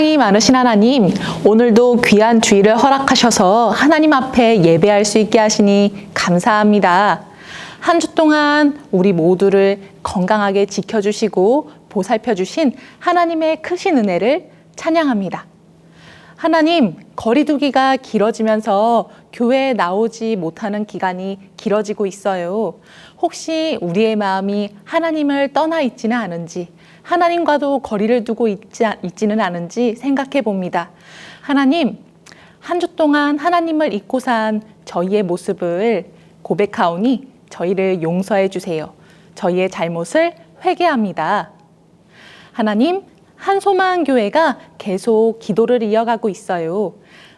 사랑이 많으신 하나님, 오늘도 귀한 주의를 허락하셔서 하나님 앞에 예배할 수 있게 하시니 감사합니다. 한 주 동안 우리 모두를 건강하게 지켜주시고 보살펴 주신 하나님의 크신 은혜를 찬양합니다. 하나님, 거리두기가 길어지면서 교회에 나오지 못하는 기간이 길어지고 있어요. 혹시 우리의 마음이 하나님을 떠나 있지는 않은지, 하나님과도 거리를 두고 있지, 있지는 않은지 생각해 봅니다. 하나님, 한 주 동안 하나님을 잊고 산 저희의 모습을 고백하오니 저희를 용서해 주세요. 저희의 잘못을 회개합니다. 하나님, 한소망 교회가 계속 기도를 이어가고 있어요.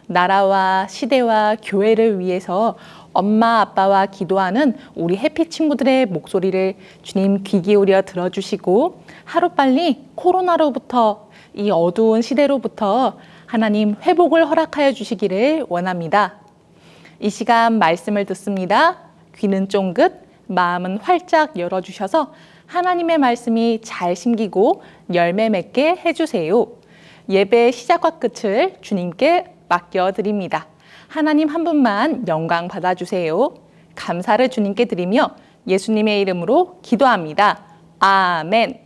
나라와 시대와 교회를 위해서 엄마 아빠와 기도하는 우리 해피 친구들의 목소리를 주님 귀 기울여 들어주시고 하루빨리 코로나로부터 이 어두운 시대로부터 하나님 회복을 허락하여 주시기를 원합니다. 이 시간 말씀을 듣습니다. 귀는 쫑긋, 마음은 활짝 열어주셔서 하나님의 말씀이 잘 심기고 열매 맺게 해주세요. 예배 시작과 끝을 주님께 맡겨드립니다. 하나님 한 분만 영광 받아주세요. 감사를 주님께 드리며 예수님의 이름으로 기도합니다. 아멘.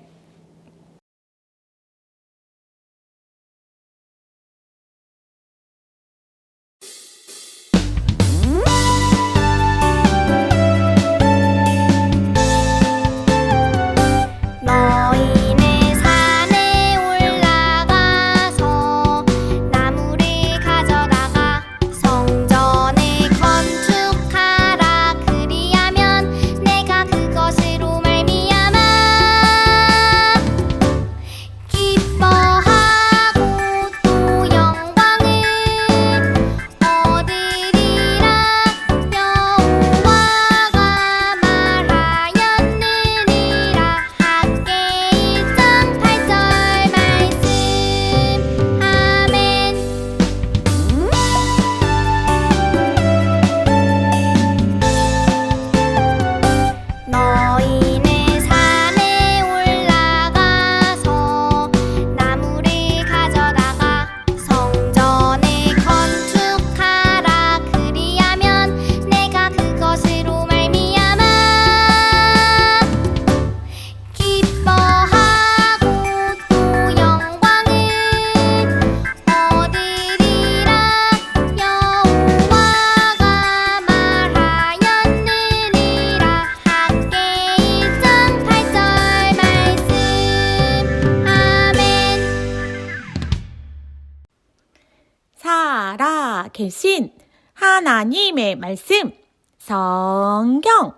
계신 하나님의 말씀, 성경.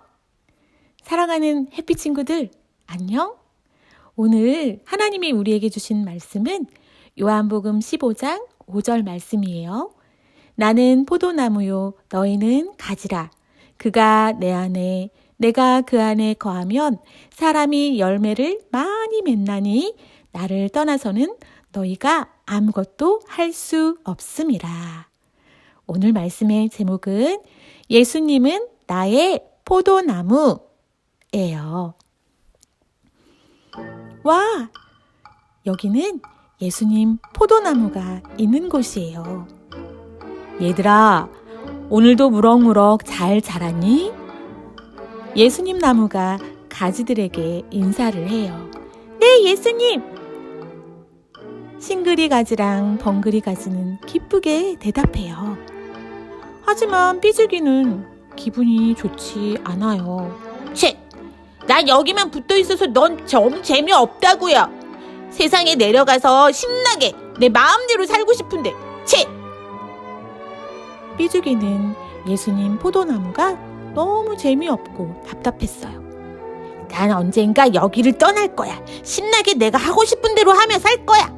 사랑하는 해피 친구들, 안녕? 오늘 하나님이 우리에게 주신 말씀은 요한복음 15장 5절 말씀이에요. 나는 포도나무요, 너희는 가지라. 그가 내 안에, 내가 그 안에 거하면 사람이 열매를 많이 맺나니 나를 떠나서는 너희가 아무것도 할 수 없음이라. 오늘 말씀의 제목은 예수님은 나의 포도나무예요. 와, 여기는 예수님 포도나무가 있는 곳이에요. 얘들아, 오늘도 무럭무럭 잘 자랐니? 예수님 나무가 가지들에게 인사를 해요. 네, 예수님! 싱그리 가지랑 벙그리 가지는 기쁘게 대답해요. 하지만 삐죽이는 기분이 좋지 않아요. 채! 난 여기만 붙어 있어서 넌좀 재미없다고요. 세상에 내려가서 신나게 내 마음대로 살고 싶은데, 채! 삐죽이는 예수님 포도나무가 너무 재미없고 답답했어요. 난 언젠가 여기를 떠날 거야. 신나게 내가 하고 싶은 대로 하며 살 거야.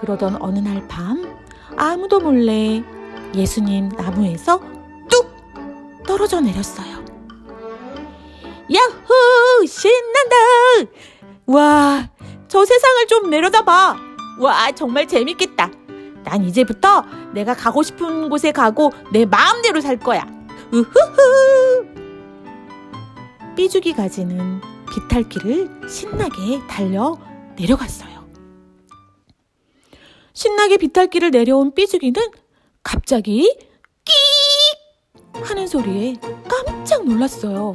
그러던 어느 날 밤 아무도 몰래 예수님 나무에서 뚝 떨어져 내렸어요. 야호! 신난다! 와, 저 세상을 좀 내려다 봐. 와, 정말 재밌겠다. 난 이제부터 내가 가고 싶은 곳에 가고 내 마음대로 살 거야. 우후후! 삐죽이 가지는 비탈길을 신나게 달려 내려갔어요. 신나게 비탈길을 내려온 삐죽이는 갑자기 끼익 하는 소리에 깜짝 놀랐어요.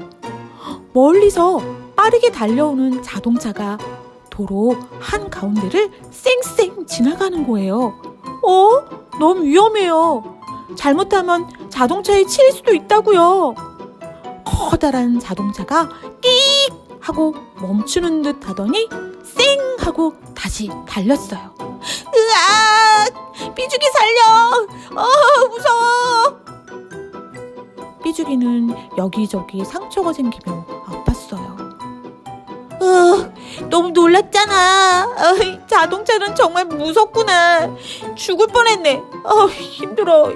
멀리서 빠르게 달려오는 자동차가 도로 한 가운데를 쌩쌩 지나가는 거예요. 어? 너무 위험해요. 잘못하면 자동차에 치일 수도 있다고요. 커다란 자동차가 끼익 하고 멈추는 듯 하더니 쌩 하고 다시 달렸어요. 삐죽이 살려! 어, 무서워! 삐죽이는 여기저기 상처가 생기며 아팠어요. 으, 너무 놀랐잖아. 어이, 자동차는 정말 무섭구나. 죽을 뻔했네. 어, 힘들어.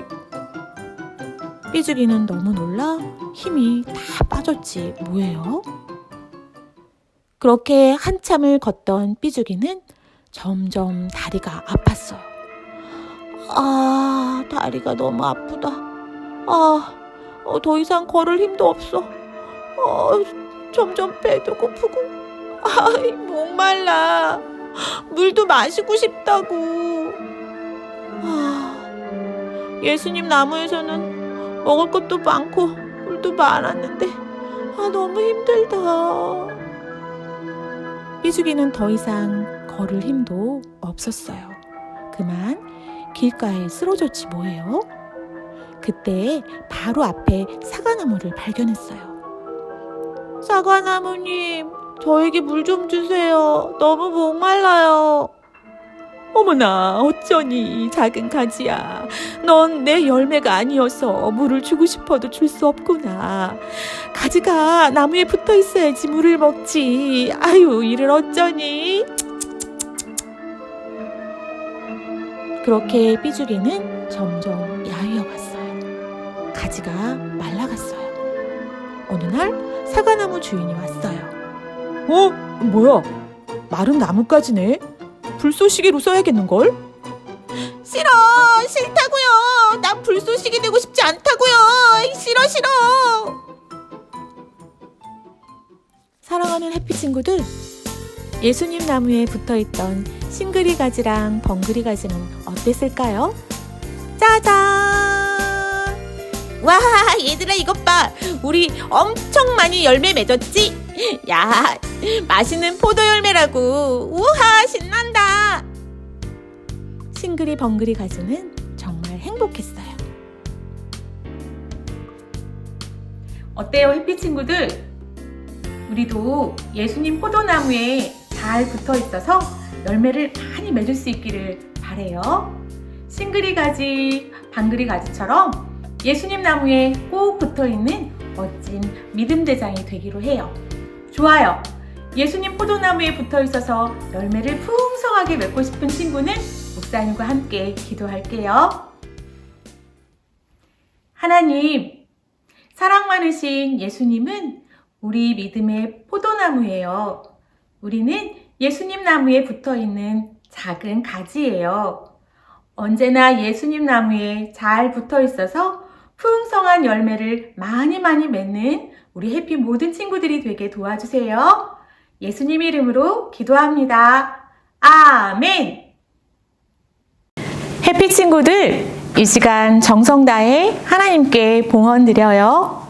삐죽이는 너무 놀라 힘이 다 빠졌지 뭐예요? 그렇게 한참을 걷던 삐죽이는 점점 다리가 아팠어요. 아, 다리가 너무 아프다. 아, 어, 더 이상 걸을 힘도 없어. 어, 점점 배도 고프고, 아이, 목말라. 물도 마시고 싶다고. 아, 예수님 나무에서는 먹을 것도 많고, 물도 많았는데, 아, 너무 힘들다. 삐죽이는 더 이상 걸을 힘도 없었어요. 그만 길가에 쓰러졌지 뭐예요? 그때 바로 앞에 사과나무를 발견했어요. 사과나무님, 저에게 물 좀 주세요. 너무 목말라요. 어머나, 어쩌니, 작은 가지야. 넌 내 열매가 아니어서 물을 주고 싶어도 줄 수 없구나. 가지가 나무에 붙어 있어야지 물을 먹지. 아유, 이를 어쩌니? 그렇게 삐죽이는 점점 야위어 갔어요. 가지가 말라갔어요. 어느 날 사과나무 주인이 왔어요. 어? 뭐야? 마른 나뭇가지네? 불쏘시개로 써야겠는걸? 싫어! 싫다고요! 난 불쏘시개 되고 싶지 않다고요! 싫어, 싫어! 사랑하는 해피 친구들, 예수님 나무에 붙어 있던 싱그리 가지랑 벙그리 가지는 어땠을까요? 짜잔! 와, 얘들아 이것 봐. 우리 엄청 많이 열매 맺었지? 야, 맛있는 포도 열매라고. 우와, 신난다. 싱그리 벙그리 가지는 정말 행복했어요. 어때요, 해피 친구들? 우리도 예수님 포도나무에 잘 붙어 있어서 열매를 많이 맺을 수 있기를 바래요. 싱그리 가지, 방그리 가지처럼 예수님 나무에 꼭 붙어 있는 멋진 믿음 대장이 되기로 해요. 좋아요. 예수님 포도나무에 붙어 있어서 열매를 풍성하게 맺고 싶은 친구는 목사님과 함께 기도할게요. 하나님, 사랑 많으신 예수님은 우리 믿음의 포도나무예요. 우리는 예수님 나무에 붙어 있는 작은 가지예요. 언제나 예수님 나무에 잘 붙어 있어서 풍성한 열매를 많이 많이 맺는 우리 해피 모든 친구들이 되게 도와주세요. 예수님 이름으로 기도합니다. 아멘! 해피 친구들, 이 시간 정성 다해 하나님께 봉헌 드려요.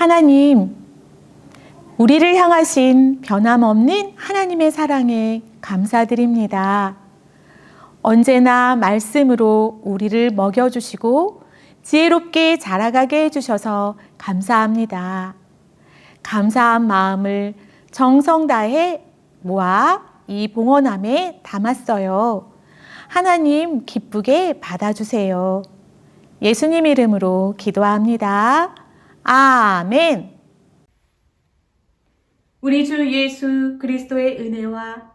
하나님, 우리를 향하신 변함없는 하나님의 사랑에 감사드립니다. 언제나 말씀으로 우리를 먹여주시고 지혜롭게 자라가게 해주셔서 감사합니다. 감사한 마음을 정성 다해 모아 이 봉헌함에 담았어요. 하나님 기쁘게 받아주세요. 예수님 이름으로 기도합니다. 아멘. 우리 주 예수 그리스도의 은혜와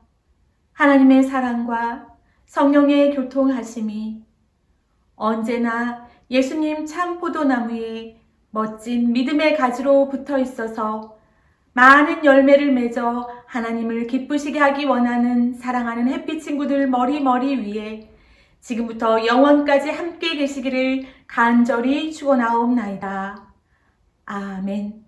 하나님의 사랑과 성령의 교통하심이 언제나 예수님 참 포도나무에 멋진 믿음의 가지로 붙어 있어서 많은 열매를 맺어 하나님을 기쁘시게 하기 원하는 사랑하는 햇빛 친구들 머리 머리 위에 지금부터 영원까지 함께 계시기를 간절히 축원하옵나이다. 아멘.